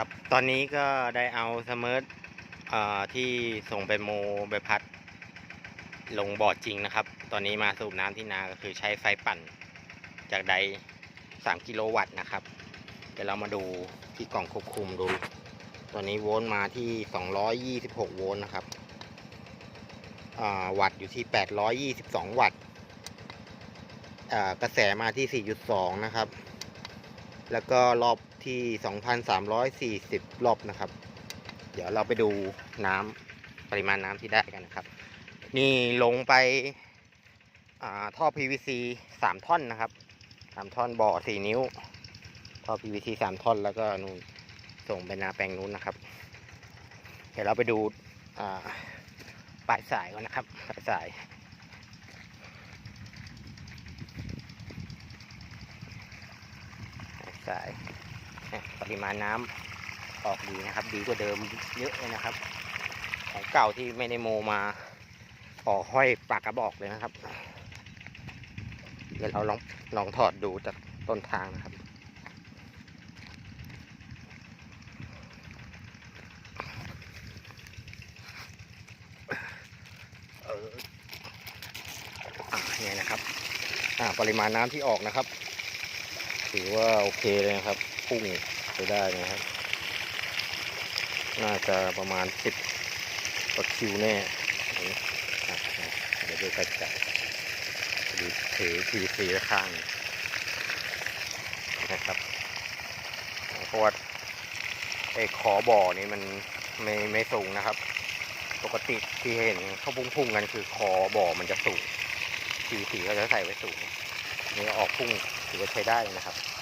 ครับ ตอนนี้ก็ได้เอาสมิร์ทอ่าที่ส่งไปโมใบพัด ลงบ่อจริงนะครับ ตอนนี้มาสูบน้ำที่นาก็คือใช้ไฟปั่น จากได3กิโลวัตต์นะครับ เดี๋ยวเรามาดูที่กล่องควบคุมดูตอนนี้โวลต์มาที่ 226 โวลต์นะครับวัตต์อยู่ที่ 822 วัตต์กระแสมาที่ 4.2 นะครับ แล้วก็รอบ ที่ 2,340 รอบนะครับ เดี๋ยวเราไปดูน้ำปริมาณน้ำที่ได้กันนะครับ นี่ลงไปอ่าท่อ PVC 3 ท่อนนะครับ 3 ท่อนบ่อ 4 นิ้ว ท่อ PVC 3 ท่อนแล้วก็นู่นส่งไปนาแปลงนู้นนะครับ เดี๋ยวเราไปดูปลายสายก่อนนะครับปลายสายสาย ปริมาณน้ำออกดีนะครับ ดีกว่าเดิมเยอะเลยนะครับ ของเก่าที่ไม่ได้โมมาออกห้อยปากกระบอกเลยนะครับ เดี๋ยวเราลองลองถอดดูจากต้นทางนะครับเอออะเนี่ยนะครับอ่าปริมาณน้ำที่ออกนะครับ ถือว่าโอเคเลยนะครับ พุ่งไปได้นะครับ น่าจะประมาณสิบกว่าคิวแน่นี่อะอะเดี๋ยวดูกระจายดูถือทีสีข้างนะครับเพราะว่าไอ้ขอบ่อนี่มันไม่ไม่สูงนะครับ ปกติที่เห็นเขาพุ่งๆกันคือคอบ่อมันจะสูงทีสีเขาจะใส่ไว้สูงนี่ออกพุ่งถือว่าใช้ได้นะครับ